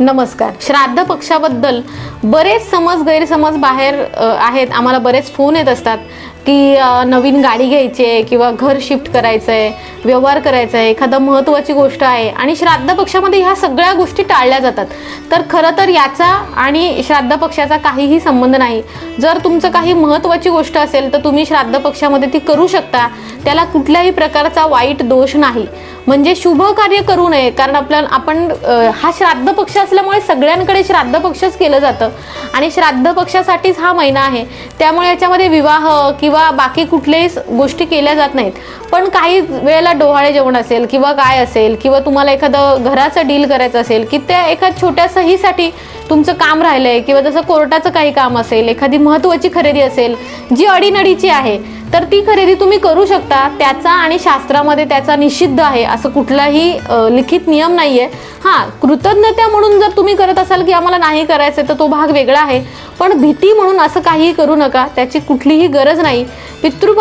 नमस्कार. श्राद्ध पक्षाबद्दल बरेच समज गैरसमज बाहेर आहेत. आम्हाला बरेच फोन येत असतात. की नवीन गाडी घ्यायची आहे किंवा घर शिफ्ट करायचं आहे व्यवहार करायचा आहे एखादं महत्त्वाची गोष्ट आहे आणि श्राद्ध पक्षामध्ये ह्या सगळ्या गोष्टी टाळल्या जातात. तर खरं तर याचा आणि श्राद्ध पक्षाचा काहीही संबंध नाही. जर तुमचं काही महत्त्वाची गोष्ट असेल तर तुम्ही श्राद्ध पक्षामध्ये ती करू शकता. त्याला कुठल्याही प्रकारचा वाईट दोष नाही. म्हणजे शुभ कार्य करू नये कारण आपल्या आपण हा श्राद्ध पक्ष असल्यामुळे सगळ्यांकडे श्राद्ध पक्षच केलं जातं. आणि श्राद्ध पक्षासाठीच हा महिना आहे. त्यामुळे याच्यामध्ये विवाह किंवा किंवा बाकी कुठल्याही गोष्टी केल्या जात नाहीत. पण काही वेळेला डोहाळे जेवण असेल किंवा काय असेल किंवा तुम्हाला एखादं घराचं डील करायचं असेल की त्या एका छोट्या सहीसाठी तुमचं काम राहिलं आहे किंवा जसं कोर्टाचं काही काम असेल एखादी महत्त्वाची खरेदी असेल जी अडीनडीची आहे तर ती खरेदी तुम्ही करू शकता. त्याचा आणि शास्त्रामध्ये त्याचा निषिद्ध आहे. असं कुठलाही लिखित नियम नाही आहे हां कृतज्ञता म्हणून जर तुम्ही करत असाल की आम्हाला नाही करायचं तर तो भाग वेगळा आहे. पण भीती म्हणून असं काहीही करू नका. त्याची कुठलीही गरज नाही. पितृ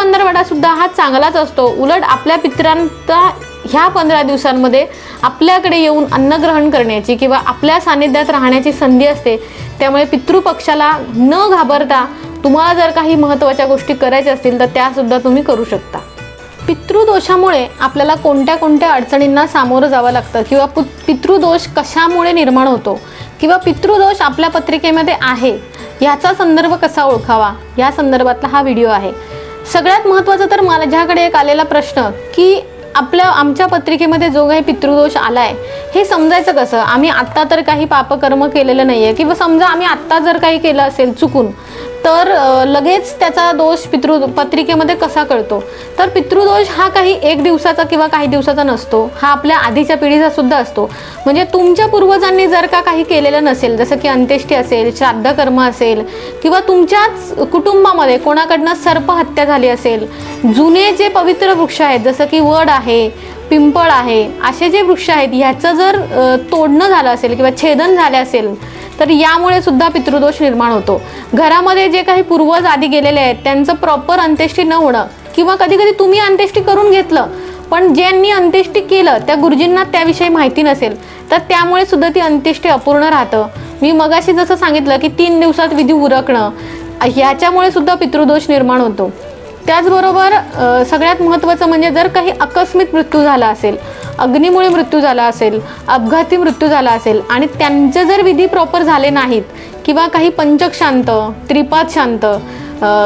हा चांगलाच असतो. उलट आपल्या पितरांचा ह्या पंधरा दिवसांमध्ये आपल्याकडे येऊन अन्नग्रहण करण्याची किंवा आपल्या सानिध्यात राहण्याची संधी असते. त्यामुळे पितृपक्षाला न घाबरता तुम्हाला जर काही महत्त्वाच्या गोष्टी करायच्या असतील तर त्यासुद्धा तुम्ही करू शकता. पितृदोषामुळे आपल्याला कोणत्या कोणत्या अडचणींना सामोरं जावं लागतं? किंवा पु पितृदोष कशामुळे निर्माण होतो? किंवा पितृदोष आपल्या पत्रिकेमध्ये आहे? याचा संदर्भ कसा ओळखावा? या संदर्भातला हा व्हिडिओ आहे. सगळ्यात महत्त्वाचं तर माझ्याकडे एक आलेला प्रश्न की आपल्या आमच्या पत्रिकेमध्ये जो काही पितृदोष आलाय हे समजायचं कसं? आम्ही आत्ता तर काही पापकर्म केलेलं नाही आहे किंवा समजा आम्ही आत्ता जर काही केलं असेल चुकून तर लगेच त्याचा दोष पितृ पत्रिकेमध्ये कसा कळतो? तर पितृदोष हा काही एक दिवसाचा किंवा काही दिवसाचा नसतो. हा आपल्या आधीच्या पिढीचा सुद्धा असतो. म्हणजे तुमच्या पूर्वजांनी जर का काही केलेलं नसेल जसं की अंत्येष्टी असेल श्राद्धकर्म असेल किंवा तुमच्याच कुटुंबामध्ये कोणाकडनं सर्पहत्या झाली असेल जुने जे पवित्र वृक्ष आहेत जसं की वड आहे आहे पिंपळ आहे असे जे वृक्ष आहेत ह्याचं जर तोडणं झालं असेल किंवा छेदन झाले असेल तर यामुळे सुद्धा पितृदोष निर्माण होतो. घरामध्ये जे काही पूर्वज आधी गेलेले आहेत त्यांचं प्रॉपर अंत्येष्टी न होणं किंवा कधी कधी तुम्ही अंत्येष्टी करून घेतलं पण ज्यांनी अंत्येष्टी केलं त्या गुरुजींना त्याविषयी माहिती नसेल तर त्यामुळे सुद्धा ती अंत्येष्टी अपूर्ण राहतं. मी मगाशी जसं सांगितलं की तीन दिवसात विधी उरकणं ह्याच्यामुळे सुद्धा पितृदोष निर्माण होतो. त्याचबरोबर सगळ्यात महत्त्वाचं म्हणजे जर काही आकस्मिक मृत्यू झाला असेल अग्नीमुळे मृत्यू झाला असेल अपघाती मृत्यू झाला असेल आणि त्यांचे जर विधी प्रॉपर झाले नाहीत किंवा काही पंचक शांत त्रिपाद शांत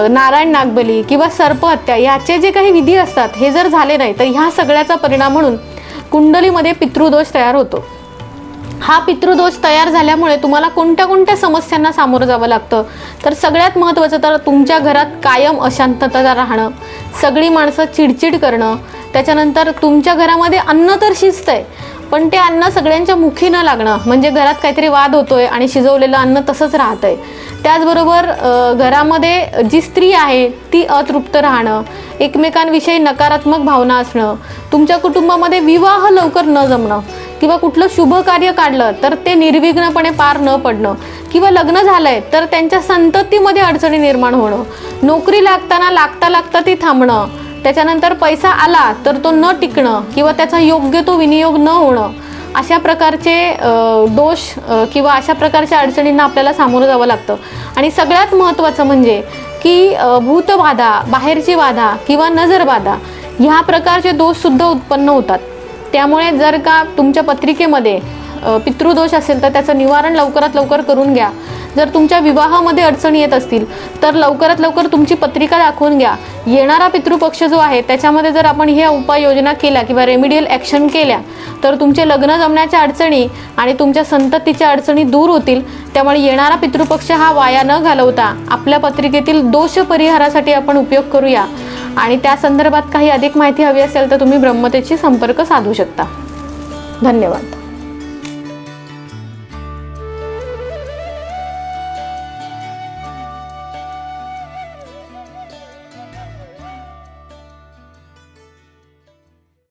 नारायण नागबली किंवा सर्पहत्या याचे जे काही विधी असतात हे जर झाले नाही तर ह्या सगळ्याचा परिणाम म्हणून कुंडलीमध्ये पितृदोष तयार होतो. हा पितृदोष तयार झाल्यामुळे तुम्हाला कोणत्या कोणत्या समस्यांना सामोरं जावं लागतं? तर सगळ्यात महत्त्वाचं तर तुमच्या घरात कायम अशांतता राहणं सगळी माणसं चिडचिड करणं त्याच्यानंतर तुमच्या घरामध्ये अन्न तर शिजतंय पण ते अन्न सगळ्यांच्या मुखी न लागणं म्हणजे घरात काहीतरी वाद होतोय आणि शिजवलेलं अन्न तसंच राहतंय. त्याचबरोबर घरामध्ये जी स्त्री आहे ती अतृप्त राहणं एकमेकांविषयी नकारात्मक भावना असणं तुमच्या कुटुंबामध्ये विवाह लवकर न जमणं किंवा कुठलं शुभ कार्य काढलं तर ते निर्विघ्नपणे पार न पडणं. किंवा लग्न झालंय तर त्यांच्या संततीमध्ये अडचणी निर्माण होणं. नोकरी लागताना लागता लागता ती थांबणं. त्याच्यानंतर पैसा आला तर तो न टिकणं किंवा त्याचा योग्य तो विनियोग न होणं. अशा प्रकारचे दोष किंवा अशा प्रकारच्या अडचणींना आपल्याला सामोरं जावं लागतं. आणि सगळ्यात महत्त्वाचं म्हणजे की भूतबाधा बाहेरची बाधा किंवा नजरबाधा ह्या प्रकारचे दोषसुद्धा उत्पन्न होतात. त्यामुळे जर का तुमच्या पत्रिकेमध्ये पितृदोष असेल तर त्याचं निवारण लवकरात लवकर करून घ्या. जर तुमच्या विवाहामध्ये अडचणी येत असतील तर लवकरात लवकर तुमची पत्रिका दाखवून घ्या. येणारा पितृपक्ष जो आहे त्याच्यामध्ये जर आपण ह्या उपाययोजना केल्या किंवा रेमिडियल ॲक्शन केल्या तर तुमचे लग्न जमण्याच्या अडचणी आणि तुमच्या संततीच्या अडचणी दूर होतील. त्यामुळे येणारा पितृपक्ष हा वाया न घालवता आपल्या पत्रिकेतील दोष परिहारासाठी आपण उपयोग करूया. आणि त्या संदर्भात काही अधिक माहिती हवी असेल तर तुम्ही ब्रह्मतेशी संपर्क साधू शकता. धन्यवाद.